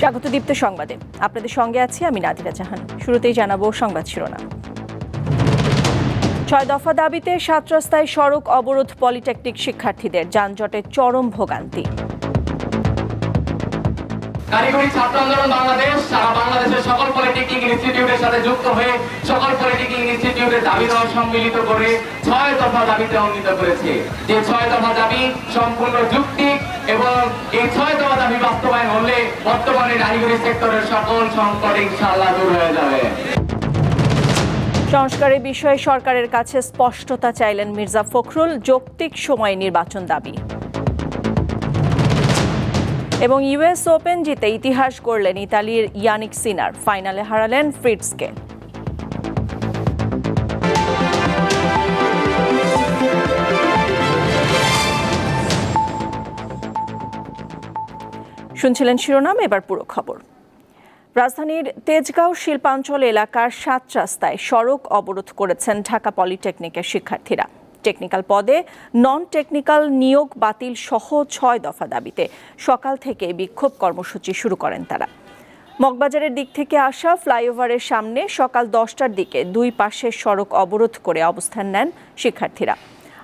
স্বাগত দীপ্ত সংবাদে। আপনাদের সঙ্গে আছি আমি নাদিরা জাহান শুরুতেই জানাব সংবাদ শিরোনাম। ছয় দফা দাবিতে সাত রাস্তায় সড়ক অবরোধ পলিটেকনিক শিক্ষার্থীদের যানজটের চরম ভোগান্তি। কারিগরি ছাত্র আন্দোলন বাংলাদেশ, সারা বাংলাদেশের সকল পলিটেকনিক ইনস্টিটিউটের সাথে যুক্ত হয়ে সকল পলিটেকনিক ইনস্টিটিউটের দাবি দেওয়া সম্মিলিত করে ছয় দফা দাবিতে উন্নীত করেছে। যে ছয় দফা দাবি সম্পূর্ণ যুক্তিক এবং এই ছয় দফা দাবি বাস্তবায়ন হলে বর্তমানে কারিগরি সেক্টরের সকল সংকট ইনশাআল্লাহ দূর হয়ে যাবে। সংস্কারের বিষয়ে সরকারের কাছে স্পষ্টতা চাইলেন মির্জা ফখরুল, যৌক্তিক সময়ে নির্বাচন দাবি। এবং ইউএস ওপেন জিতে ইতিহাস গড়লেন ইতালির ইয়ানিক সিনার ফাইনালে হারালেন ফ্রিটসকে শুনছিলেন শিরোনাম, এবার পুরো খবর। রাজধানীর তেজগাঁও শিল্পাঞ্চল এলাকার সাত রাস্তায় সড়ক অবরোধ করেছেন ঢাকা পলিটেকনিকের শিক্ষার্থীরা। টেকনিক্যাল পদে নন টেকনিক্যাল নিয়োগ বাতিল সহ ছয় দফা দাবিতে সকাল থেকে বিক্ষোভ কর্মসূচি শুরু করেন তারা। মগবাজারের দিক থেকে আসা ফ্লাইওভারের সামনে সকাল দশটার দিকে দুই পাশের সড়ক অবরোধ করে অবস্থান নেন শিক্ষার্থীরা।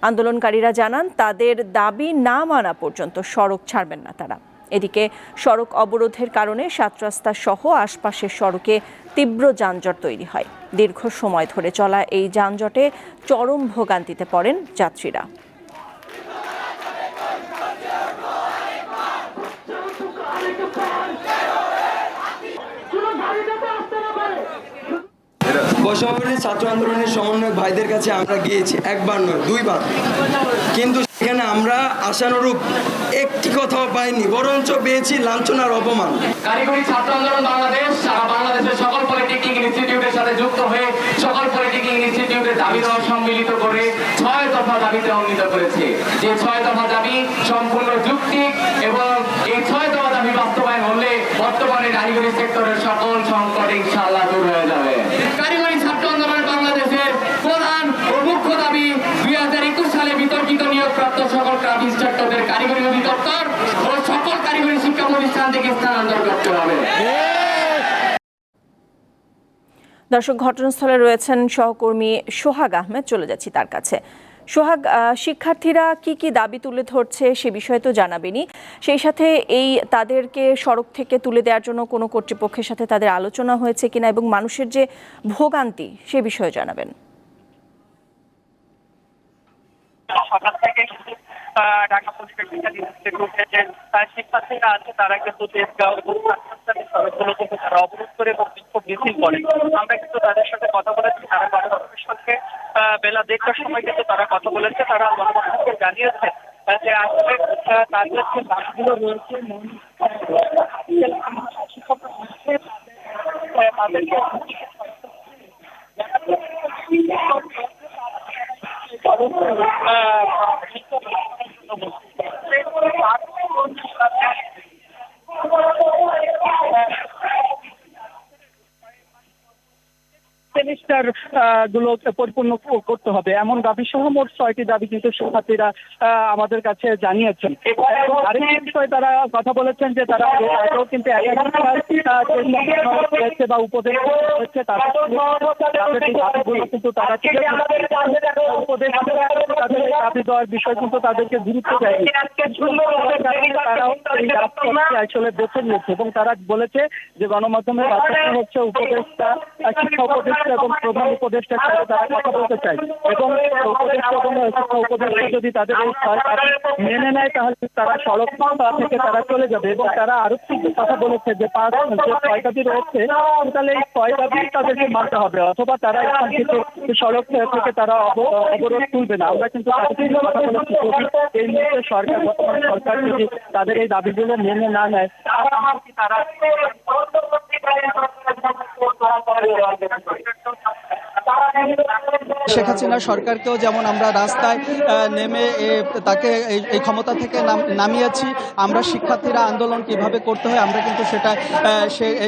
আন্দোলনকারীরা জানান, তাদের দাবি না মানা পর্যন্ত সড়ক ছাড়বেন না তারা। এদিকে সড়ক অবরোধের কারণে সাত রাস্তা সহ আশপাশের সড়কে তীব্র যানজট তৈরি হয়। দীর্ঘ সময় ধরে চলা এই যানজটে চরম ভোগান্তিতে পড়েন যাত্রীরা। বৈষম্যবিরোধী ছাত্র আন্দোলনের সমন্বয়ক ভাইদের কাছে আমরা গিয়েছি, একবার নয়, দুইবার। কিন্তু সেখানে আমরা আশানুরূপ একটি কথাও পাইনি, বরঞ্চ পেয়েছি লাঞ্ছনার অপমান। কারিগরি ছাত্র আন্দোলন বাংলাদেশ, সারা বাংলাদেশের সকল পলিটেকনিক ইনস্টিটিউটের সাথে যুক্ত হয়ে সকল পলিটেকনিক ইনস্টিটিউটের দাবি দেওয়া সম্মিলিত করে ছয় দফা দাবিতে উন্নীত করেছে। যে ছয় দফা দাবি সম্পূর্ণ যুক্তিক এবং এই ছয় দফা দাবি বাস্তবায়ন হলে বর্তমানে কারিগরি সেক্টরের সকল সংকট ইনশাআল্লাহ দূর হয়ে যাবে কারিগরি ছাত্র আন্দোলন বাংলাদেশের প্রধান ও মুখ্য দাবি দুই হাজার একুশ সালে বিতর্কিত নিয়োগপ্রাপ্ত সকল ক্রাফট ইনস্ট্রাক্টরদের কারিগরি অধিদপ্তর ও সকল কারিগরি শিক্ষা প্রতিষ্ঠান থেকে স্থানান্তর করতে হবে। দর্শক ঘটনাস্থলে রয়েছেন সহকর্মী সোহাগ আহমেদ চলে যাচ্ছি তার কাছে। সোহাগ শিক্ষার্থীরা কি কি দাবি তুলে ধরছে সে বিষয়ে তো জানাবেনই সেই সাথে এই তাদেরকে সড়ক থেকে তুলে দেওয়ার জন্য কোনো কর্তৃপক্ষের সাথে তাদের আলোচনা হয়েছে কিনা এবং মানুষের যে ভোগান্তি সে বিষয়ে জানাবেন। সকাল থেকে ঢাকা আহ, শিক্ষার্থীরা আছে তারা কিন্তু তারা অবরোধ করে এবং বিক্ষোভ মিছিল করে। আমরা কিন্তু তাদের সাথে কথা বলেছি তারা গণমাধ্যমের সঙ্গে বেলা দেড়টার সময় কিন্তু তারা কথা বলেছে তারা গণমাধ্যমকে জানিয়েছে যে আসলে তাদের যে বাসগুলো রয়েছে সেমিস্টারগুলো পরিপূর্ণ করতে হবে। এমন দাবি সহ মোট ছয়টি দাবি কিন্তু শিক্ষার্থীরা আমাদের কাছে জানিয়েছেন। আরেকটি বিষয়ে তারা কথা বলেছেন যে তারা কিন্তু বা উপদেশ হচ্ছে কিন্তু তারা উপদেশ তাদের দাবি দেওয়ার বিষয় কিন্তু তাদেরকে গুরুত্ব দেয়নি। আসলে বেছে নিয়েছে এবং তারা বলেছে যে গণমাধ্যমের হচ্ছে উপদেষ্টা আহ, শিক্ষা উপদেষ্টা এবং প্রধান উপদেষ্টার সাথে তারা কথা বলতে চায় এবং উপদেষ্টা উপদেষ্টা যদি তাদের এই মেনে নেয় তাহলে তারা সড়ক থেকে তারা চলে যাবে এবং তারা আরও একটি কথা বলেছে যে পাঁচ যে ছয় দাবি রয়েছে তাহলে এই ছয় দাবি তাদেরকে মানতে হবে অথবা তারা এখান থেকে সড়ক থেকে তারা অবরোধ তুলবে না আমরা কিন্তু কথা বলেছি এই মুহূর্তে সরকার বর্তমান সরকার যদি তাদের এই দাবিগুলো মেনে না নেয় তারা তারা শেখ হাসিনা সরকারকেও যেমন আমরা রাস্তায় নেমে তাকে এই- ক্ষমতা থেকে নাম- নামিয়েছি, আমরা শিক্ষার্থীরা আন্দোলন কীভাবে করতে হয়, আমরা কিন্তু সেটা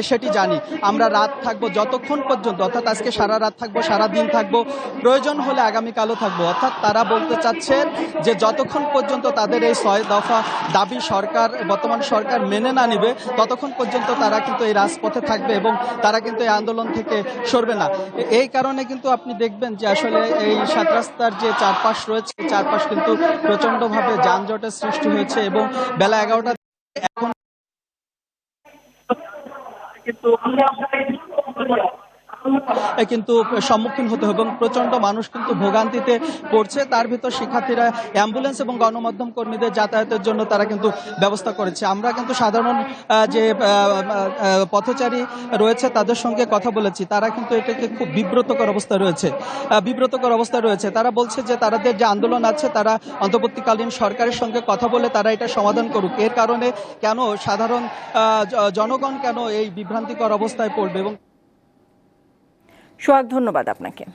সেটি জানি। আমরা রাত থাকব যতক্ষণ পর্যন্ত, অর্থাৎ আজকে সারা রাত থাকব, সারা দিন থাকব, প্রয়োজন হলে আগামীকালও থাকব। অর্থাৎ তারা বলতে চাচ্ছেন যে যতক্ষণ পর্যন্ত তাদের এই ছয় দফা দাবি সরকার, বর্তমান সরকার মেনে না নেবে, ততক্ষণ পর্যন্ত তারা কিন্তু এই রাজপথে থাকবে এবং তারা কিন্তু এই আন্দোলন থেকে সরবে না। এই কারণে কিন্তু আপনি দেখবেন যে আসলে এই সাত রাস্তার যে চারপাশ রয়েছে চারপাশ কিন্তু প্রচণ্ড ভাবে যানজটের সৃষ্টি হয়েছে এবং বেলা এগারোটা এখন কিন্তু কিন্তু সম্মুখীন হতে হবে এবং প্রচণ্ড মানুষ কিন্তু ভোগান্তিতে পড়ছে। তার ভিতর শিক্ষার্থীরা, অ্যাম্বুলেন্স এবং গণমাধ্যম কর্মীদের যাতায়াতের জন্য তারা কিন্তু ব্যবস্থা করেছে। আমরা কিন্তু সাধারণ যে পথচারী রয়েছে তাদের সঙ্গে কথা বলেছি। তারা কিন্তু এটাকে খুব বিব্রতকর অবস্থা রয়েছে। বিব্রতকর অবস্থা রয়েছে। তারা বলছে যে তাদের যে আন্দোলন আছে, তারা অন্তর্বর্তীকালীন সরকারের সঙ্গে কথা বলে তারা এটা সমাধান করুক। এর কারণে কেন সাধারণ জনগণ কেন এই বিভ্রান্তিকর অবস্থায় পড়বে এবং সোহাগ, ধন্যবাদ আপনাকে।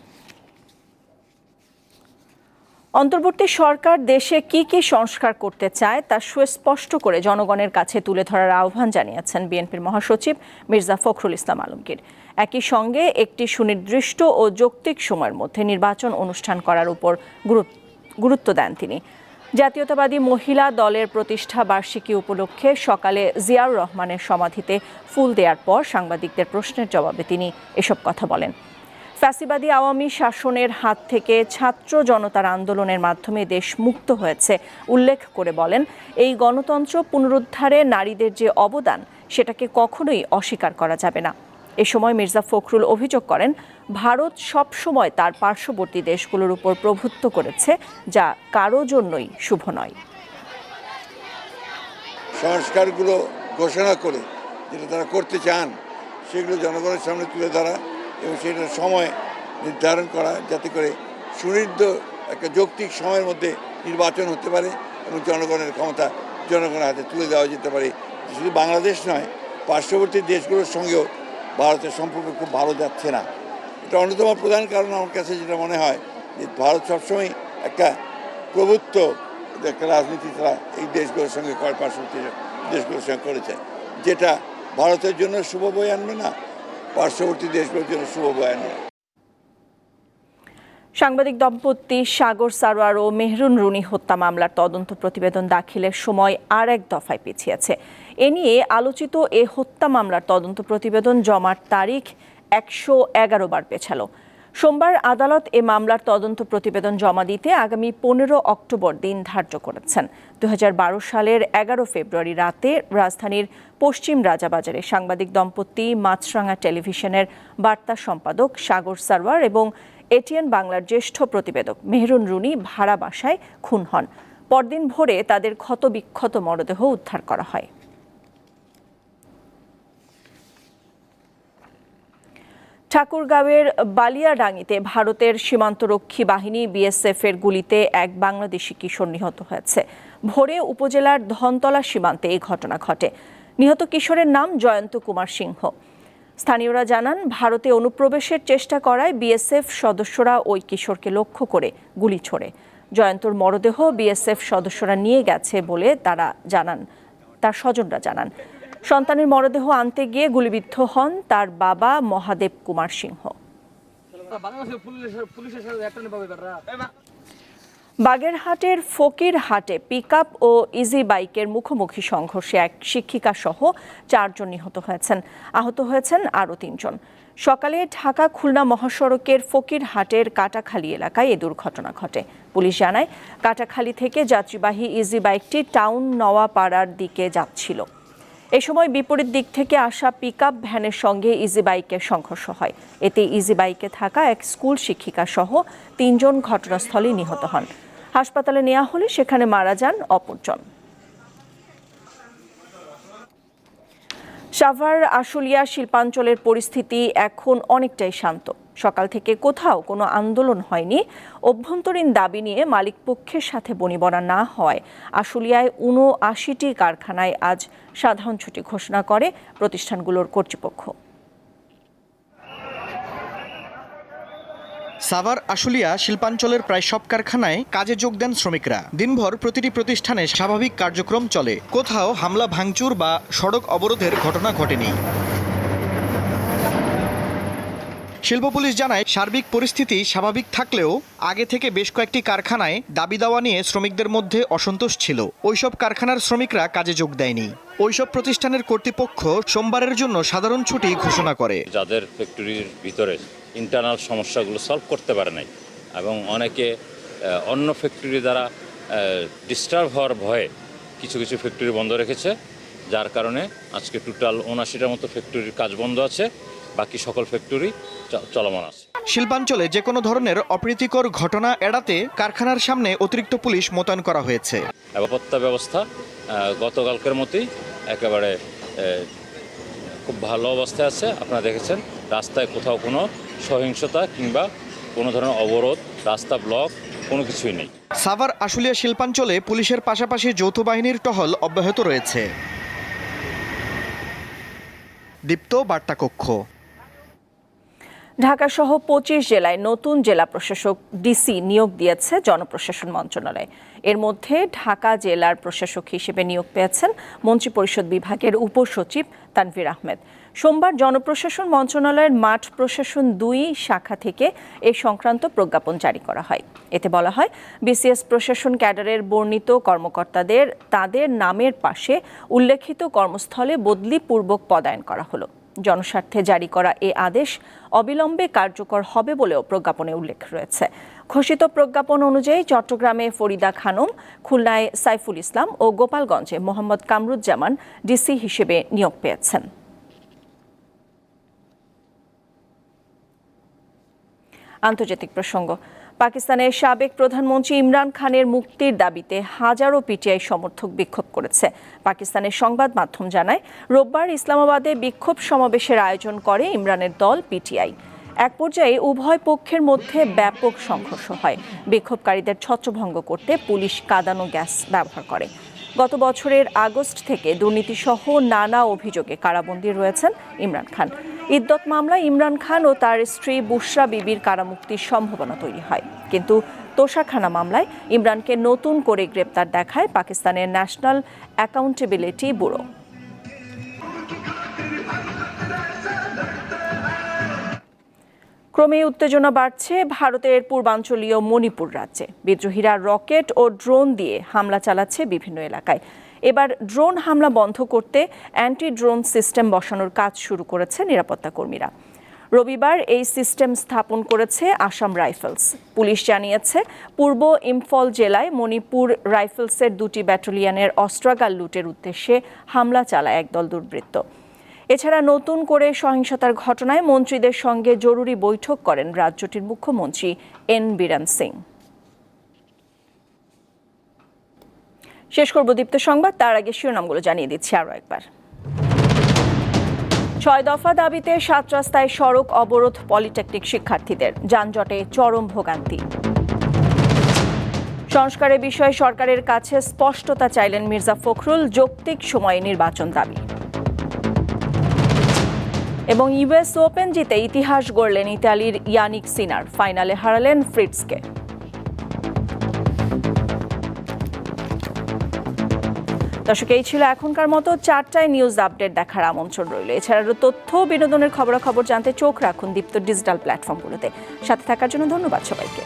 অন্তর্বর্তী সরকার দেশে কি কি সংস্কার করতে চায় তা সুস্পষ্ট করে জনগণের কাছে তুলে ধরার আহ্বান জানিয়েছেন বিএনপির মহাসচিব মির্জা ফখরুল ইসলাম আলমগীর। একই সঙ্গে একটি সুনির্দিষ্ট ও যৌক্তিক সময়ের মধ্যে নির্বাচন অনুষ্ঠান করার উপর গুরুত্ব দেন তিনি। জাতীয়তাবাদী মহিলা দলের প্রতিষ্ঠা বার্ষিকী উপলক্ষে সকালে জিয়াউর রহমানের সমাধিতে ফুল দেওয়ার পর সাংবাদিকদের প্রশ্নের জবাবে তিনি এসব কথা বলেন। ফ্যাসিবাদী আওয়ামী শাসনের হাত থেকে ছাত্র জনতার আন্দোলনের মাধ্যমে দেশ মুক্ত হয়েছে, উল্লেখ করে বলেন। এই গণতন্ত্র পুনরুদ্ধারে নারীদের যে অবদান, সেটাকে কখনোই অস্বীকার করা যাবে না। এ সময় মির্জা ফখরুল অভিযোগ করেন, ভারত সবসময় তার পার্শ্ববর্তী দেশগুলোর উপর প্রভুত্ব করেছে, যা কারও জন্যই শুভ নয়। সংস্কারগুলো ঘোষণা করে, যেটা তারা করতে চান, সেগুলো জনগণের সামনে তুলে ধরা এবং সেটার সময় নির্ধারণ করা যাতে করে সুনির্দ একটা যৌক্তিক সময়ের মধ্যে নির্বাচন হতে পারে এবং জনগণের ক্ষমতা জনগণের হাতে তুলে দেওয়া যেতে পারে। শুধু বাংলাদেশ নয়, পার্শ্ববর্তী দেশগুলোর সঙ্গেও ভারতের সম্পর্ক খুব ভালো যাচ্ছে না। এটা অন্যতম প্রধান কারণ আমার কাছে যেটা মনে হয় যে ভারত সবসময় একটা প্রভুত্ব একটা রাজনীতি তারা এই দেশগুলোর সঙ্গে পার্শ্ববর্তী দেশগুলোর সঙ্গে করেছে। যেটা ভারতের জন্য শুভ বয়ে আনবে না পার্শ্ববর্তী দেশগুলোর জন্য শুভ বয়ে আনবে সাংবাদিক দম্পতি সাগর সারোয়ার ও মেহরুন রুনি হত্যা মামলার তদন্ত প্রতিবেদন দাখিলের সময় আর এক দফায় পিছিয়েছে। এ নিয়ে আলোচিত এ হত্যা মামলার তদন্ত প্রতিবেদন জমার তারিখ একশো এগারো বার পেছালো। সোমবার আদালত এ মামলার তদন্ত প্রতিবেদন জমা দিতে আগামী পনেরো অক্টোবর দিন ধার্য করেছেন। দু হাজার বারো সালের এগারো ফেব্রুয়ারি রাতে রাজধানীর পশ্চিম রাজাবাজারে সাংবাদিক দম্পতি মাছরাঙা টেলিভিশনের বার্তা সম্পাদক সাগর সারওয়ার এবং এটিএন বাংলার জ্যেষ্ঠ প্রতিবেদক মেহরুন রুনি ভাড়া বাসায় খুন হন। পরদিন ভোরে তাদের ক্ষতবিক্ষত মরদেহ উদ্ধার করা হয়। ঠাকুরগাঁওয়ের বালিয়াডাঙ্গিতে ভারতের সীমান্তরক্ষী বাহিনী বিএসএফ এর গুলিতে এক বাংলাদেশি কিশোর নিহত হয়েছে। ভোরে উপজেলার ধনতলা সীমান্তে এই ঘটনা ঘটে। নিহত কিশোরের নাম জয়ন্ত কুমার সিংহ। স্থানীয়রা জানান, ভারতে অনুপ্রবেশের চেষ্টা করায় বিএসএফ সদস্যরা ওই কিশোরকে লক্ষ্য করে গুলি ছোড়ে। জয়ন্তর মরদেহ বিএসএফ সদস্যরা নিয়ে গেছে বলে তারা জানান, তার স্বজনরা জানান। সন্তানের মরদেহ আনতে গিয়ে গুলিবিদ্ধ হন তার বাবা মহাদেব কুমার সিংহ। বাগেরহাটের ফকির হাটে পিকআপ ও ইজি বাইকের মুখোমুখি সংঘর্ষে এক শিক্ষিকা সহ চারজন নিহত হয়েছেন। আহত হয়েছেন আরও তিনজন। সকালে ঢাকা খুলনা মহাসড়কের ফকির হাটের কাটাখালী এলাকায় এ দুর্ঘটনা ঘটে। পুলিশ জানায়, কাটাখালী থেকে যাত্রীবাহী ইজি বাইকটি টাউন নওয়াপাড়ার দিকে যাচ্ছিল। এ সময় বিপরীত দিক থেকে আসা পিকআপ ভ্যানের সঙ্গে ইজি বাইকের সংঘর্ষ হয়। এতে ইজি বাইকে থাকা এক স্কুল শিক্ষিকা সহ তিনজন ঘটনাস্থলে নিহত হন। হাসপাতালে নেওয়া হলে সেখানে মারা যান অপরজন। সাভার, আশুলিয়া শিল্পাঞ্চলের পরিস্থিতি এখন অনেকটাই শান্ত। সকাল থেকে কোথাও কোনো আন্দোলন হয়নি। অভ্যন্তরীণ দাবি নিয়ে মালিকপক্ষের সাথে বনিবনা না হয়। আশুলিয়ায় উনআশিটি কারখানায় আজ সাধারণ ছুটি ঘোষণা করে প্রতিষ্ঠানগুলোর কর্তৃপক্ষ। সাভার, আশুলিয়া, শিল্পাঞ্চলের প্রায় সব কারখানায় কাজে যোগ দেন শ্রমিকরা। দিনভর প্রতিটি প্রতিষ্ঠানে স্বাভাবিক কার্যক্রম চলে। কোথাও হামলা, ভাঙচুর বা সড়ক অবরোধের ঘটনা ঘটেনি। শিল্প পুলিশ জানায়, সার্বিক পরিস্থিতি স্বাভাবিক থাকলেও আগে থেকে বেশ কয়েকটি কারখানায় দাবি দাওয়া নিয়ে শ্রমিকদের মধ্যে অসন্তোষ ছিল। ওইসব কারখানার শ্রমিকরা কাজে যোগ দেয়নি। ওইসব প্রতিষ্ঠানের কর্তৃপক্ষ সোমবারের জন্য সাধারণ ছুটি ঘোষণা করে। যাদের ফ্যাক্টরির ভিতরে ইন্টারনাল সমস্যাগুলো সলভ করতে পারে নাই এবং অনেকে অন্য ফ্যাক্টরি দ্বারা ডিস্টার্ব হওয়ার ভয়ে কিছু কিছু ফ্যাক্টরি বন্ধ রেখেছে, যার কারণে আজকে টোটাল উনাশিটার মতো ফ্যাক্টরির কাজ বন্ধ আছে। বাকি সকল ফ্যাক্টরি চলমান আছে। শিল্পাঞ্চলে যে কোনো ধরনের অপ্রীতিকর ঘটনা এড়াতে কারখানার সামনে অতিরিক্ত পুলিশ মোতায়েন করা হয়েছে। নিরাপত্তা ব্যবস্থা গতকালকের মতোই একেবারে খুব ভালো অবস্থায় আছে। আপনারা দেখেছেন রাস্তায় কোথাও কোনো সহিংসতা কিংবা কোনো ধরনের অবরোধ রাস্তা ব্লক কোনো কিছুই নেই। সাভার আশুলিয়া শিল্পাঞ্চলে পুলিশের পাশাপাশি যৌথ বাহিনীর টহল অব্যাহত রয়েছে। দীপ্ত বার্তা কক্ষ ঢাকা সহ পঁচিশ জেলায় নতুন জেলা প্রশাসক ডিসি নিয়োগ দিয়েছে জনপ্রশাসন মন্ত্রণালয়। এর মধ্যে ঢাকা জেলার প্রশাসক হিসেবে নিয়োগ পেয়েছেন মন্ত্রিপরিষদ বিভাগের উপসচিব তানভীর আহমেদ। সোমবার জনপ্রশাসন মন্ত্রণালয়ের মাঠ প্রশাসন দুই শাখা থেকে এ সংক্রান্ত প্রজ্ঞাপন জারি করা হয়। এতে বলা হয়, বিসিএস প্রশাসন ক্যাডারের বর্ণিত কর্মকর্তাদের তাদের নামের পাশে উল্লেখিত কর্মস্থলে বদলিপূর্বক পদায়ন করা হলো। জনস্বার্থে জারি করা এ আদেশ অবিলম্বে কার্যকর হবে বলেও প্রজ্ঞাপনে উল্লেখ রয়েছে। ঘোষিত প্রজ্ঞাপন অনুযায়ী চট্টগ্রামে ফরিদা খানম, খুলনায় সাইফুল ইসলাম ও গোপালগঞ্জে মোহাম্মদ কামরুজ্জামান ডিসি হিসেবে নিয়োগ পেয়েছেন। আন্তর্জাতিক প্রসঙ্গ পাকিস্তানের সাবেক প্রধানমন্ত্রী ইমরান খানের মুক্তির দাবিতে হাজারো পিটিআই সমর্থক বিক্ষোভ করেছে। পাকিস্তানের সংবাদ মাধ্যম জানায়, রোববার ইসলামাবাদে বিক্ষোভ সমাবেশের আয়োজন করে ইমরানের দল পিটিআই। এক পর্যায়ে উভয় পক্ষের মধ্যে ব্যাপক সংঘর্ষ হয়। বিক্ষোভকারীদের ছত্রভঙ্গ করতে পুলিশ কাদানো গ্যাস ব্যবহার করে। গত বছরের আগস্ট থেকে দুর্নীতিসহ নানা অভিযোগে কারাবন্দী রয়েছেন ইমরান খান। ইদ্যত মামলায় ইমরান খান ও তার স্ত্রী বুশরা বিবির কারামুক্তির সম্ভাবনা তৈরি হয়। কিন্তু তোষাখানা মামলায় ইমরানকে নতুন করে গ্রেপ্তার দেখায় পাকিস্তানের ন্যাশনাল অ্যাকাউন্টেবিলিটি ব্যুরো। ক্রমে উত্তেজনা বাড়ছে ভারতের পূর্বাঞ্চলীয় মণিপুর রাজ্যে। বিদ্রোহীরা রকেট ও ড্রোন দিয়ে হামলা চালাচ্ছে বিভিন্ন এলাকায়। এবার ড্রোন হামলা বন্ধ করতে অ্যান্টি ড্রোন সিস্টেম বসানোর কাজ শুরু করেছে নিরাপত্তা কর্মীরা। রবিবার এই সিস্টেম স্থাপন করেছে আসাম রাইফেলস। পুলিশ জানিয়েছে, পূর্ব ইম্ফল জেলায় মণিপুর রাইফেলসের দুটি ব্যাটালিয়নের অস্ত্রাগার লুটের উদ্দেশ্যে হামলা চালায় একদল দুর্বৃত্ত। এছাড়া নতুন করে সহিংসতার ঘটনায় মন্ত্রীদের সঙ্গে জরুরি বৈঠক করেন রাজ্যটির মুখ্যমন্ত্রী এন বীরেন সিং। শেষ করব দীপ্ত সংবাদ, তার আগে শিরোনামগুলো জানিয়ে দিচ্ছি আরও একবার। ছয় দফা দাবিতে সাত রাস্তায় সড়ক অবরোধ পলিটেকনিক শিক্ষার্থীদের, যানজটে চরম ভোগান্তি। সংস্কারের বিষয়ে সরকারের কাছে স্পষ্টতা চাইলেন মির্জা ফখরুল, যৌক্তিক সময়ে নির্বাচন দাবি। এবং ইউএস ওপেন জিতে ইতিহাস গড়লেন ইতালির ইয়ানিক সিনার, ফাইনালে হারালেন ফ্রিটসকে দর্শক, এই ছিল এখনকার মতো চারটায় নিউজ আপডেট দেখার আমন্ত্রণ রইল। এছাড়া তথ্য, বিনোদনের খবরাখবর জানতে চোখ রাখুন দীপ্ত ডিজিটাল প্ল্যাটফর্মগুলোতে সাথে থাকার জন্য ধন্যবাদ সবাইকে।